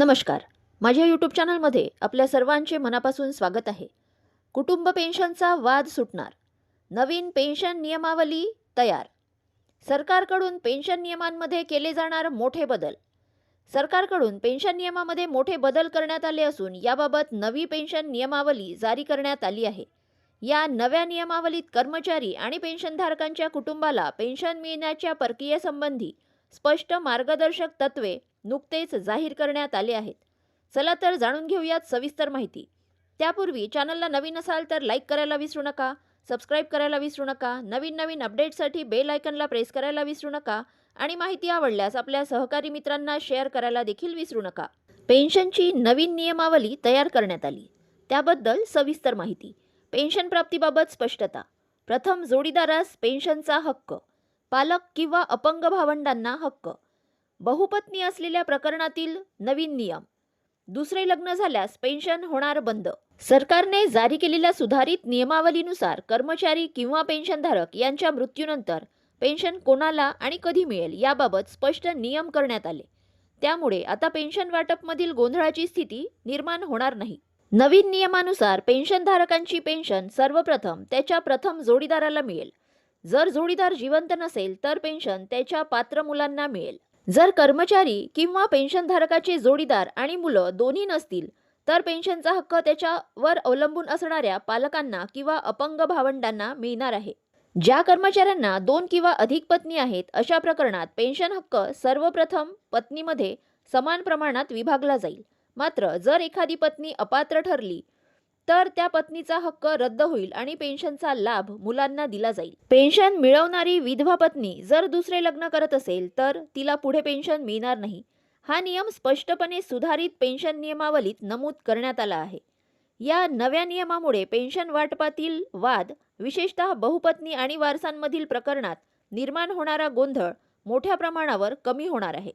नमस्कार. माझ्या यूट्यूब चॅनलमध्ये आपल्या सर्वांचे मनापासून स्वागत आहे. कुटुंब पेन्शनचा वाद सुटणार. नवीन पेन्शन नियमावली तयार. सरकारकडून पेन्शन नियमांमध्ये केले जाणार मोठे बदल. सरकारकडून पेन्शन नियमामध्ये मोठे बदल करण्यात आले असून याबाबत नवी पेन्शन नियमावली जारी करण्यात आली आहे. या नव्या नियमावलीत कर्मचारी आणि पेन्शनधारकांच्या कुटुंबाला पेन्शन मिळण्याच्या प्रक्रियेसंबंधी स्पष्ट मार्गदर्शक तत्वे नुकतेच जाहीर करण्यात आले आहेत. चला तर जाणून घेऊयात सविस्तर माहिती. त्यापूर्वी चॅनलला नवीन असाल तर लाईक करायला विसरू नका सबस्क्राईब करायला विसरू नका नवीन नवीन अपडेटसाठी बेल आयकनला प्रेस करायला विसरू नका आणि माहिती आवडल्यास आपल्या सहकारी मित्रांना शेअर करायला देखील विसरू नका. पेन्शनची नवीन नियमावली तयार करण्यात आली. त्याबद्दल सविस्तर माहिती. पेन्शन प्राप्तीबाबत स्पष्टता. प्रथम जोडीदारास पेन्शनचा हक्क. पालक किंवा अपंग भावंडांना हक्क. बहुपत्नी असलेल्या प्रकरणातील नवीन नियम. दुसरे लग्न झाल्यास पेन्शन होणार बंद. सरकारने जारी केलेल्या सुधारित नियमावलीनुसार कर्मचारी किंवा पेन्शनधारक यांच्या मृत्यूनंतर पेन्शन कोणाला आणि कधी मिळेल याबाबत स्पष्ट नियम करण्यात आले. त्यामुळे आता पेन्शन वाटपमधील गोंधळाची स्थिती निर्माण होणार नाही. नवीन नियमानुसार पेन्शनधारकांची पेन्शन सर्वप्रथम त्याच्या प्रथम जोडीदाराला मिळेल. जर जोडीदार जिवंत नसेल तर पेन्शन त्याच्या पात्र मुलांना मिळेल. जर कर्मचारी किंवा पेन्शनधारकाचे जोडीदार आणि मुलं दोन्ही नसतील तर पेन्शनचा हक्क त्याच्यावर अवलंबून असणाऱ्या पालकांना किंवा अपंग भावंडांना मिळणार आहे. ज्या कर्मचाऱ्यांना दोन किंवा अधिक पत्नी आहेत अशा प्रकरणात पेन्शन हक्क सर्वप्रथम पत्नीमध्ये समान प्रमाणात विभागला जाईल. मात्र जर एखादी पत्नी अपात्र ठरली तर त्या पत्नीचा हक्क रद्द होईल आणि पेन्शनचा लाभ मुलांना दिला जाईल. पेन्शन मिळवणारी विधवा पत्नी जर दुसरे लग्न करत असेल तर तिला पुढे पेन्शन मिळणार नाही. हा नियम स्पष्टपणे सुधारित पेन्शन नियमावलीत नमूद करण्यात आला आहे. या नव्या नियमामुळे पेन्शन वाटपातील वाद विशेषतः बहुपत्नी आणि वारसांमधील प्रकरणात निर्माण होणारा गोंधळ मोठ्या प्रमाणावर कमी होणार आहे.